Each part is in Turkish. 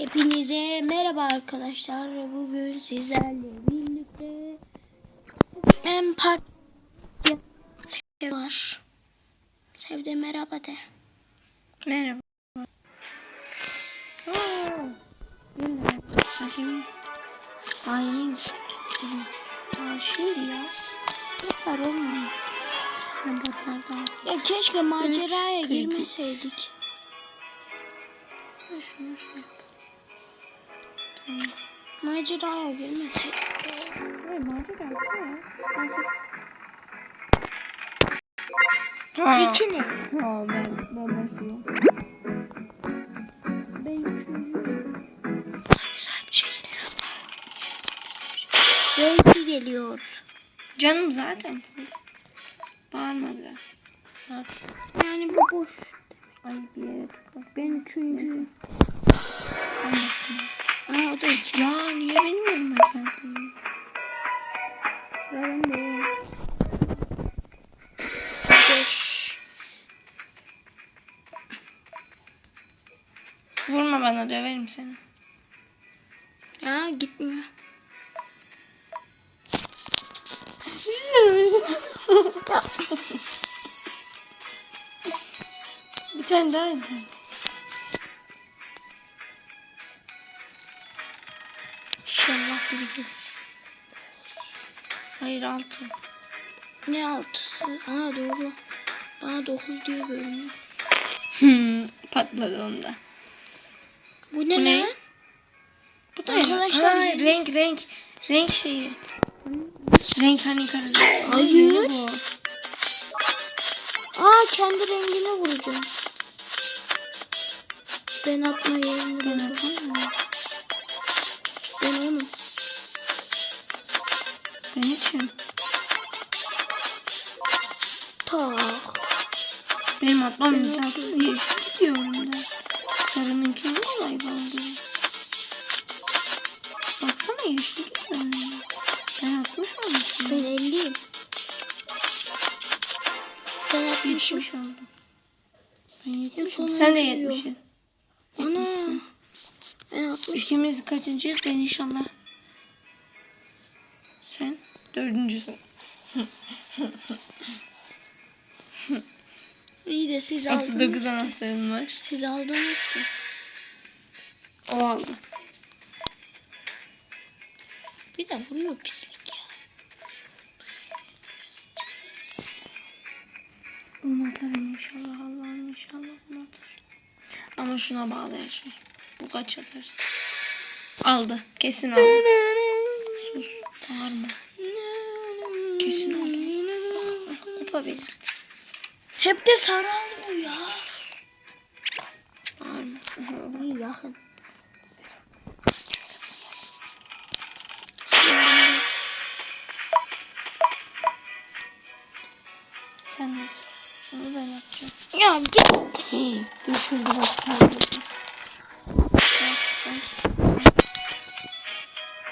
Hepinize merhaba arkadaşlar. Bugün sizlerle birlikte en part var. Sevde merhaba de. Merhaba. Aa, şimdi ya. Var olmuyor. Ya keşke maceraya girmeseydik. Şunu yap. Maceraya girmeseydik. Ay macera. İki ne? Ha ben ben başlıyorum. Ben üçüncüyüm. Güzel bir şey geliyor. Reiki geliyor. Canım zaten. Bağırma biraz. Zaten. Yani bu boş. Ay bir yere tıkla. Ben üçüncüyüm. Ben Ha o da iki. Ya niye bilmiyorum ben kendimi. Sıra bende. Beş. Vurma bana döverim seni. Ya gitmiyor. Bir tane daha. Bir tane. 7. Hayır 6. Ne 6'sı? Aa doğru. Bana 9 diye görünüyor. Hmm, patladı onda. Bu ne? Bu ne? ne? Bu da arkadaşlar ha, renk renk renk şeyi. Renk hani karışık. Hayır. Aa kendi rengine vuracağım. Ben atmayı Ben atamam. Ben için. Tak. Benim atmam imkansız yeşil gidiyor onda. Sarınınki ne olay oldu? Baksana yeşil gidiyor onda. Ben atmış olmuşum. Ben elliyim. Ben atmışım. 70 oldu. Ben 70 sonuncu Sen de yok. 70'in. Ana. 70'sin. Ben atmışım. İkimiz kaçıncıyız? Ben inşallah. Sen dördüncüsün. İyi de siz aldınız 39 ki. anahtarın var. Siz aldınız ki. O aldı. Bir de vuruyor pislik ya. Onu atarım inşallah. Allah'ım inşallah onu atar. Ama şuna bağlı her şey. Bu kaç atarsın? Aldı. Kesin aldı. Sus. Bağırma. Kesin benim. Hep de sarı alıyor ya. Yakın. Sen de sor. Onu ben yapacağım. Ya git. Düşürdü bak.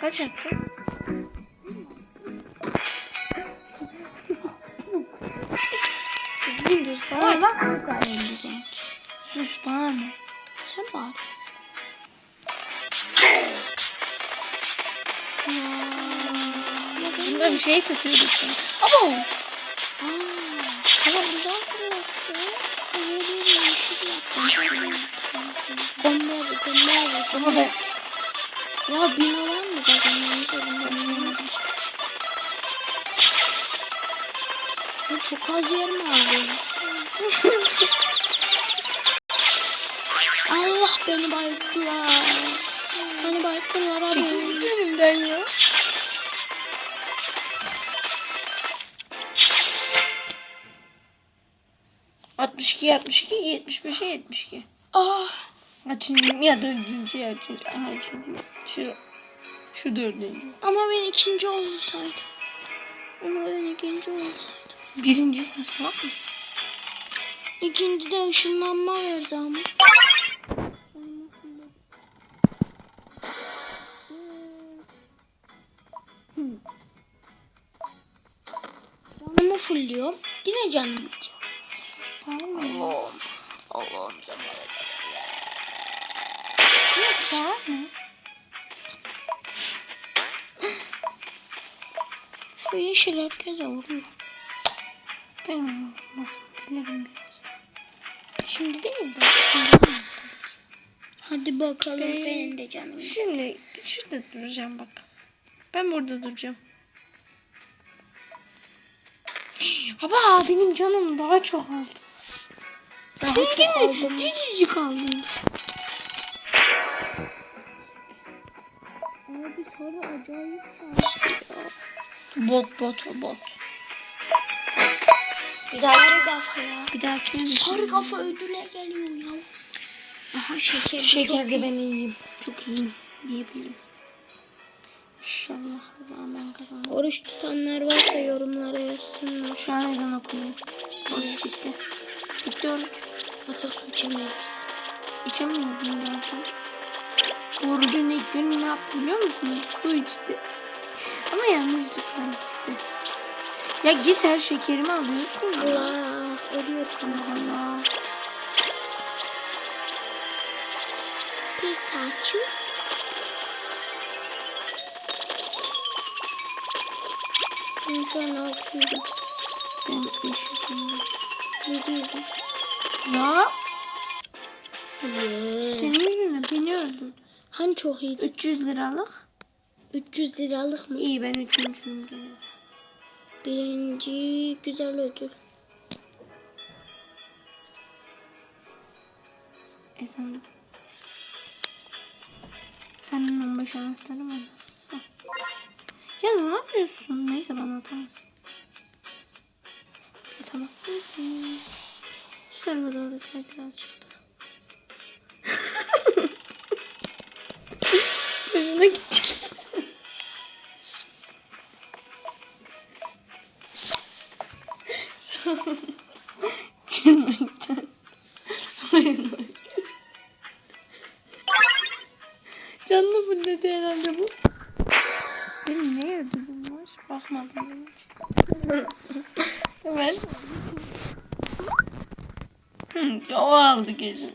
Kaç attın? Şey. Abo. Aa, ama güzel bir yeşil yaptı. Abi. Ama ben Ya bin olan mı kazanıyor? Bu çok az yer mi aldı? Allah beni bayılttılar. Beni bayılttılar abi. çekildi önümden ya. Altmış iki, altmış iki, yetmiş beşe yetmiş iki. Ah. Kaçıncı ya ya üçüncü. Aha üçüncü. Şu, şu dördüncü. Ama ben ikinci olsaydım. Ama ben ikinci olsaydım. Birinci saçmalak mısın? İkinci de ışınlanma verdi ama. Canımı fulluyorum. Yine canım bitiyor. Allah'ım. Allah'ım canım. Nasıl Tamam mı? Şu yeşil herkese vuruyor. Ben onu vurmasını bilirim biraz. Şimdi değil de. Hadi bakalım Ee, senin de canın. Şimdi şurada duracağım bak. Ben burada duracağım. Baba benim canım daha çok aldı. Daha çok gibi aldım. Abi sonra acayip. Bot bot bot. Bir daha sarı kafa ya. Bir dahakine de Sarı kafa ödüle geliyor ya. Aha şeker. Şeker de ben iyiyim. Çok iyiyim diyebilirim. İnşallah ben kazanırım. Oruç tutanlar varsa yorumlara yazsınlar. Şu an ezan okunuyor. Oruç bitti. Bitti oruç. Ata su içemeyiz. İçemiyordum zaten. Orucun ilk günü ne yaptı biliyor musunuz? Su içti. Ama yanlışlıkla içti. Ya git her şekerimi alıyorsun ya. Allah ölüyorum. Allah. Pikachu. Ben şu an 600'üm. Ben 500'üm. 700'üm. Ya senin yüzünden beni öldürdün. Hani çok iyiydi. 300 liralık. 300 liralık mı? İyi ben üçüncüyüm. gene. Birinci güzel ödül. Ezan. Senin 15 anahtarı nasılsa. Ya ne yapıyorsun? Neyse bana atamazsın. Ki. Şu tarafa doğru kay birazcık da. Hoşuna gitti. Gülmekten. Canlı fulledi herhalde bu. Benim ne ödülüm var? Bakmadım Hemen. Hı, o aldı kesin.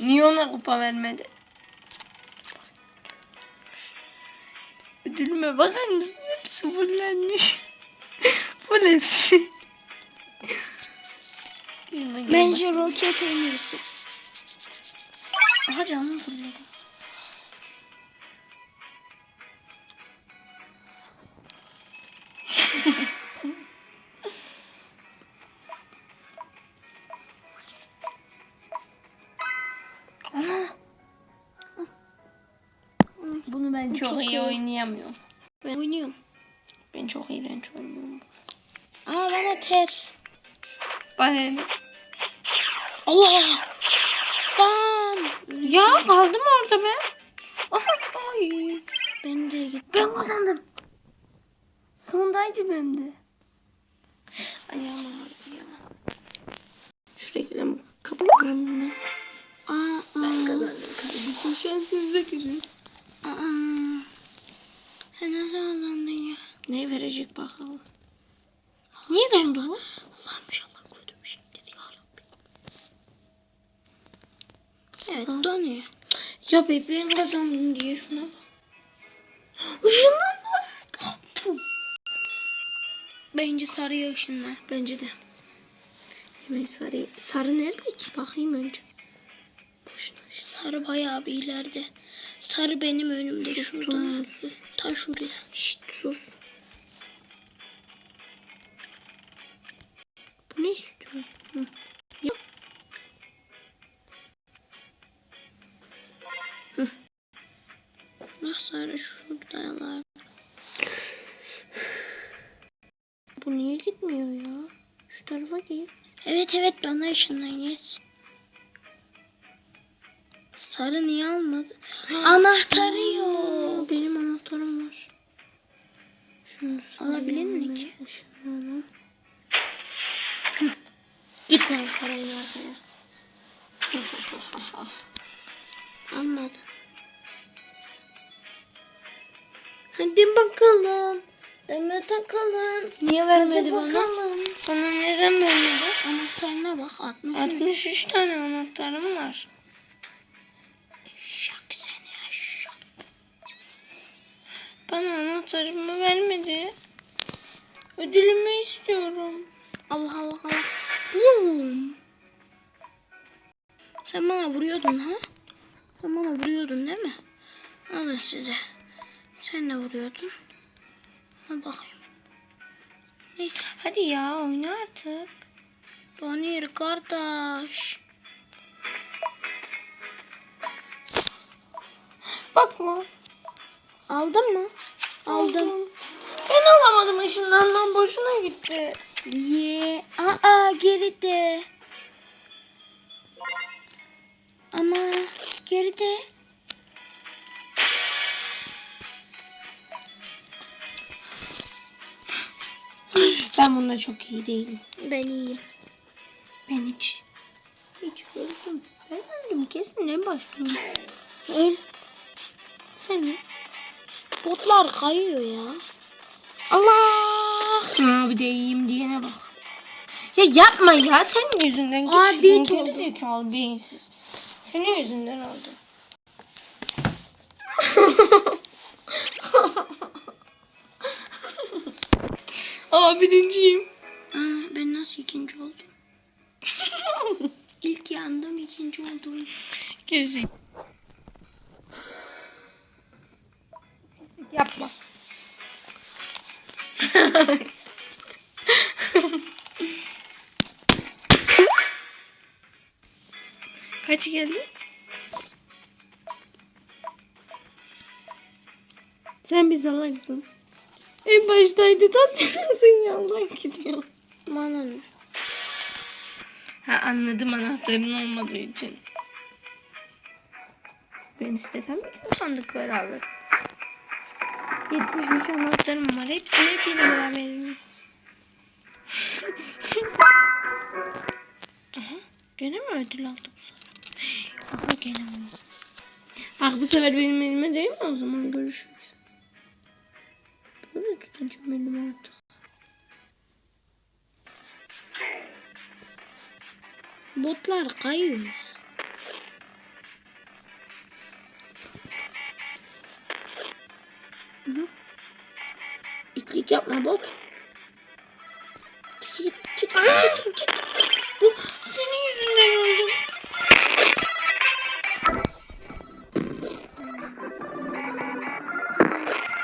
Niye ona kupa vermedi? Ödülüme bakar mısın? Hepsi fullenmiş. Full hepsi. Bence roket iyisi. Aha canım fulledi. Çok, çok iyi iyi. oynayamıyorum. Ben oynuyorum. Ben çok iğrenç oynuyorum. Aa bana ters. Bana ne? Allah! Lan! Ya kaldım orada ben. Ay. Ben de gittim. Ben kazandım. Sondaydı benim de. Ayağım ağrıdı ya. Şu reklamı kapatalım bunu. Aa. Ben kazandım kardeşim. Şansınıza küsün. Aa. Sen nasıl kazandın ya? Ne verecek bakalım. Niye dondu bu? Allah'ım inşallah bir şeydir ya Rabbi. Evet donuyor. Ya bebeğin kazandın diye şuna bak. Puh. Bence sarıya ışınlar. Bence de. Hemen sarı. Sarı nerede ki? Bakayım önce. Boşuna işte. Sarı bayağı bir ileride. Sarı benim önümde şurada. Sustum. Sus. Ta şuraya. Şşt sus. Bu ne istiyor? Hı. Ya. Bak sarı şuradalar. Bu niye gitmiyor ya? Şu tarafa git. Evet evet bana ışınlan yes. Sarı niye almadı? Anahtarı yok. Benim anahtarım var. Şunu Alabilir hemen, ışınlanalım. Hı. Git lan sarayın arkaya. Almadı. Hadi bakalım. Deme takalım. Niye Hadi vermedi bana? Bana neden vermedi? Anahtarına bak 63. 63 tane anahtarım var. Bana anahtarımı vermedi. Ödülümü istiyorum. Allah Allah Allah. Bum. Sen bana vuruyordun ha? Sen bana vuruyordun değil mi? Alın size. Sen de vuruyordun. Al bakayım. Neyse. Hadi ya oyna artık. Donir kardeş. Bakma. Aldın mı? Aldım. Ben alamadım ışınlandan boşuna gitti. Ye. Aa geride. Ama geride. Ben bunda çok iyi değilim. Ben iyiyim. Ben hiç. Hiç gördüm. Ben öldüm kesin en başta. Öl. Sen Botlar kayıyor ya. Allah. Ha bir de iyiyim diyene bak. Ya yapma ya senin yüzünden Adi geri zekalı beyinsiz. Senin yüzünden oldu. Aa birinciyim. Aa, ben nasıl ikinci oldum? İlk yandım ikinci oldum. Gerisi. Yapma. Kaç geldi? Sen bir salaksın. En baştaydı da sen yandan gidiyor. Bana ne? Ha anladım anahtarın olmadığı için. Ben istesem bütün sandıkları alırım. 73 anahtarım var. Hepsini hep beraber veririm. Aha, gene mi ödül aldı bu? Aha gene mi? Ah bu sefer benim elime değil mi o zaman görüşürüz. Böyle tutacağım elimi artık. Botlar kayıyor. İtlik yapma bot. Çık çık çık çık senin yüzünden oldu.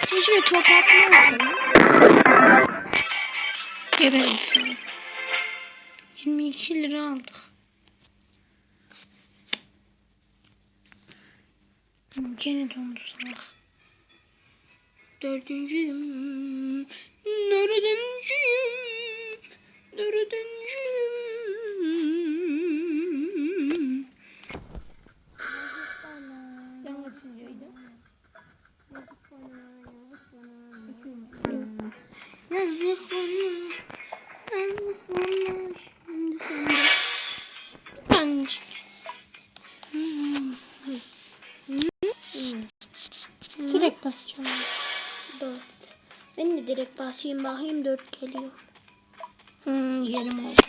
Hiçbir top atmıyor. Geberim sana. 22 lira aldık. Gene dondu salak. Dördüncüyüm. Neredenciyim? Basayım bakayım dört geliyor. Hmm, yerim oldu.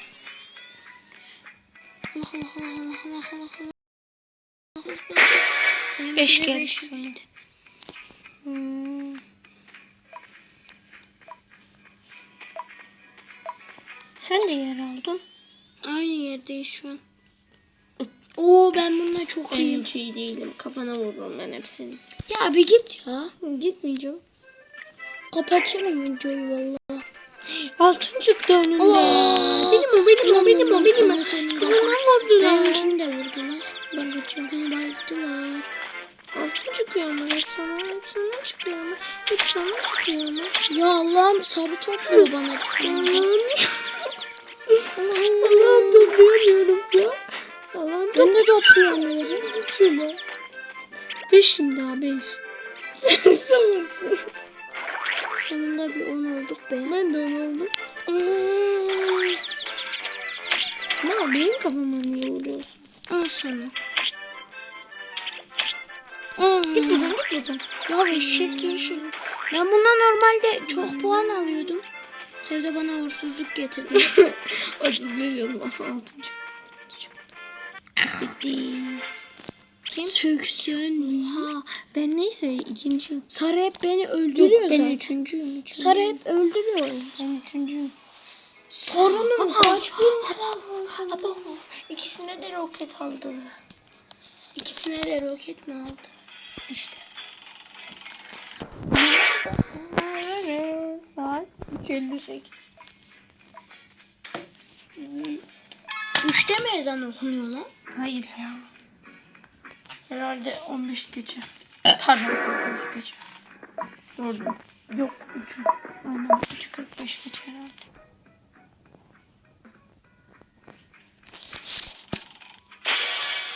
Allah Allah Allah Allah Allah Allah Allah. Benim Beş bile geldi. Hmm. Sen de yer aldın. Aynı yerdeyiz şu an. Oo ben bununla çok iyiyim. iyi değilim. Kafana vururum ben hepsini. Ya bir git ya. Gitmeyeceğim. Kapatıyorum videoyu valla. Altın çıktı önünde. Allah! Benim o benim o benim o benim o. Kafama vurdular. Benimkini de vurdular. Ben kaçıyorum. Beni bayılttılar. Altın çıkıyor ama hep sana. Hep sana çıkıyor ama. Hep sana çıkıyor ama. Ya Allah'ım sarı topluyor bana çıkınca. Allah'ım. Allah'ım toplayamıyorum ya. Allah'ım Ben de toplayamıyorum. Git şuna. Beşim daha beş. Sen sıfırsın. Sonunda bir 10 olduk be. Ben de onu oldum. Hmm. Ya benim kafama niye vuruyorsun? Al sana. Git buradan git buradan. Ya eşek yeşil. Ben bundan normalde çok puan alıyordum. Sevde bana uğursuzluk getirdi. 35 oldu. Altıncı. Bitti. Kim? Söksün. Ha, ben neyse ikinciyim. Sarı hep beni Yok öldürüyor ben zaten. üçüncüyüm. üçüncüyüm. Sarı hep öldürüyor. Ben üçüncüyüm. Sarının kaç bin Abo, ikisine de roket aldı. İkisine de roket mi aldı? İşte. Saat 3.58. Üçte mi ezan okunuyor lan? Hayır ya. Herhalde 15 gece. Pardon 15 gece. Doğru. Yok 3. Aynen 3.45 gece herhalde.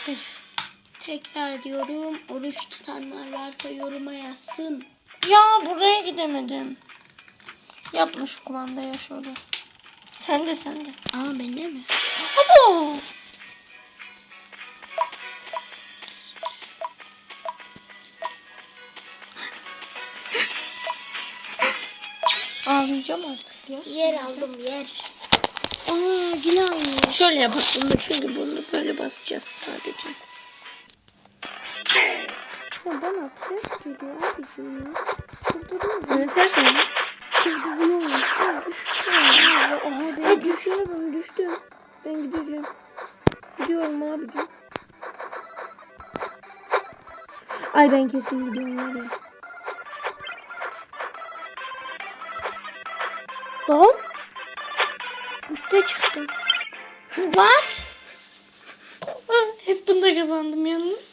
Beş. Tekrar diyorum. Oruç tutanlar varsa yoruma yazsın. Ya buraya gidemedim. Yapma şu kumandaya şöyle. Sen de sen de. Aa bende mi? Abo. Ağlayacağım artık ya. Yer aldım yer. Aa yine aynı. Şöyle yapalım bunu çünkü bunu böyle basacağız sadece. Ya bana ters geliyor abicim ya. Çıldırıyorum. Ne ters mi? Ben düşüyorum düştüm. Ben gideceğim. Gidiyorum abicim. Ay ben kesin gidiyorum var Lan. Üste çıktım. What? Hep bunda kazandım yalnız.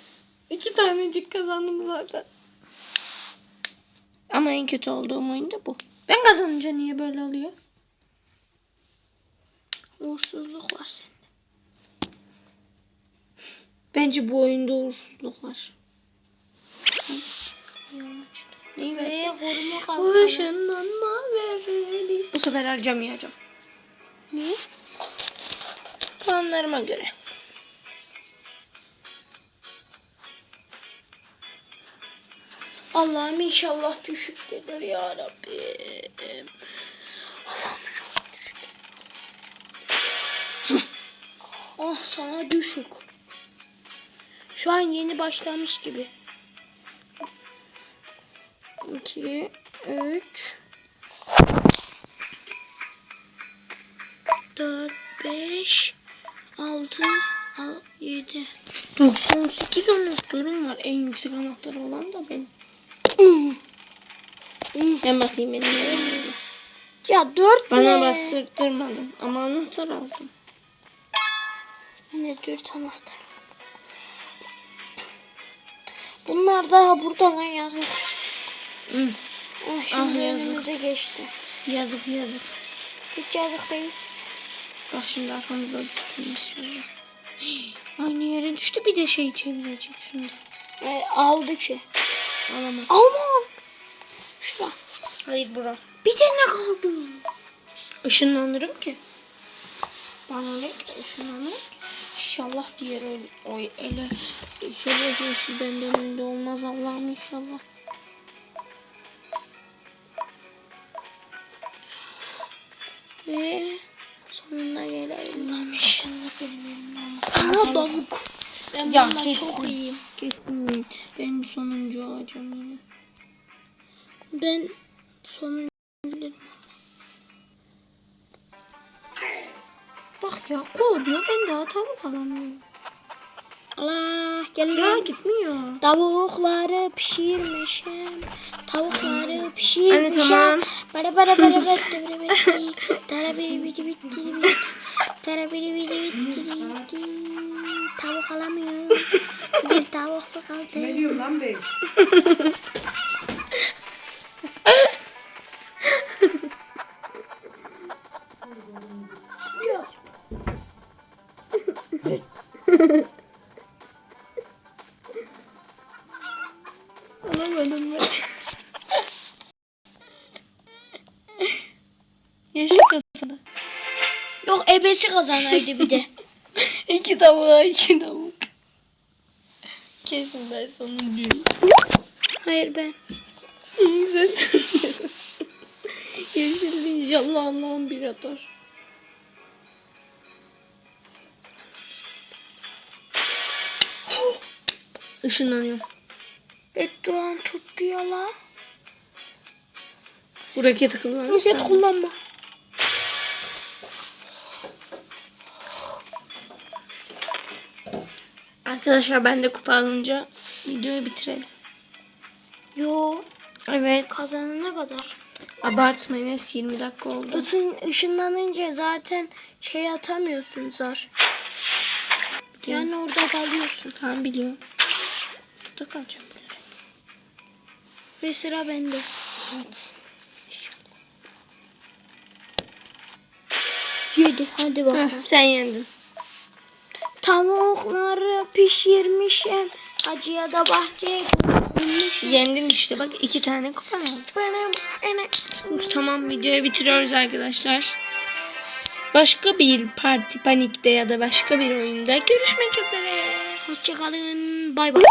İki tanecik kazandım zaten. Ama en kötü olduğum oyun da bu. Ben kazanınca niye böyle oluyor? Uğursuzluk var sende. Bence bu oyunda uğursuzluk var. Neyi kalkanı. Işınlanma verelim. Bu sefer harcamayacağım. Ne? Puanlarıma göre. Allah'ım inşallah düşük gelir ya Rabbim. Allah'ım inşallah düşük gelir. oh sana düşük. Şu an yeni başlamış gibi. 2, 3, 4, 5, 6, 7. 98 anahtarım var. En yüksek anahtarı olan da benim. Ben basayım benim. Ya 4 Bana ne? bastırtırmadın ama anahtar aldım. Yine 4 anahtar. Bunlar daha buradan yazık. Hı. Ah, şimdi Ah, yazık. önümüze geçti. Yazık yazık. Hiç yazık değil. Bak şimdi arkamıza düştü inşallah. Aynı yere düştü bir de şey çevirecek şimdi. E, aldı ki. Alamaz. Alma. Şura. Hayır bura. Bir tane kaldı. Işınlanırım ki. Ne ki ışınlanırım ki. İnşallah diğer öyle, o ele şöyle bir şey benden önde olmaz Allah'ım inşallah. Ve sonunda gelelim. İnşallah benim elimde olmaz. Ama davuk. Ben Ya bundan kesin. çok iyiyim. Kesin ben sonuncu olacağım yine. Ben sonuncu değilim. Bak ya ko diyor ben daha tavuk alamıyorum. Allah Ya geliyor. gitmiyor. Tavukları pişirmişim. Tavukları pişirmişim. Anne, tamam. Bara bara bara bitti bara bitti. Tara biri bitti bitti bitti. Tara biri bitti bitti bitti. Tavuk alamıyorum. Bir tavuk da kaldı. Ne diyor lan bey? Alamadım ben. Yeşil kasada. Yok ebesi kazanaydı bir de. İki tavuğa iki tavuk. Kesin ben sonuncuyum. Hayır ben. Sen sonuncusun. Yeşil inşallah Allah'ım bir atar. Işınlanıyorum. Bedduan tuttu ya la. Bu raketi kullanırsan. Roket kullanma. Arkadaşlar ben de kupa alınca videoyu bitirelim. Yo Evet. kazanana kadar. Abartma Enes 20 dakika oldu. Isın, ışınlanınca zaten şey atamıyorsun zar. Yani orada kalıyorsun. Tamam biliyorum. Burada kalacağım. Ve sıra bende. Evet. Yedi hadi bakalım. Heh, sen yendin. Tavukları pişirmişim. Hacıya da bahçeye götürmüşüm. Yendin işte bak iki tane kupa. Sus, tamam videoyu bitiriyoruz arkadaşlar. Başka bir parti panikte ya da başka bir oyunda görüşmek üzere. Hoşçakalın. Bay bay.